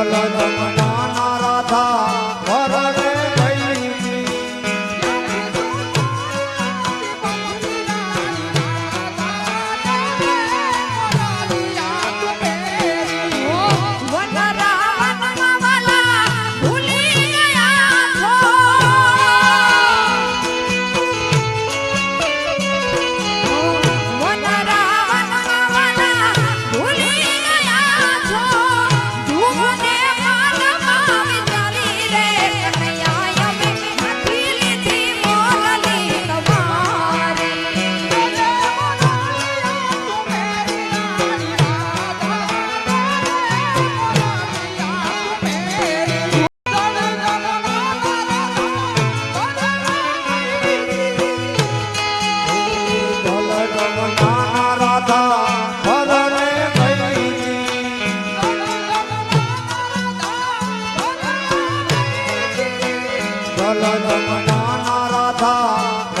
વરદ મના રાધા વરદ વિઠ્ઠલ રમણા રાધા.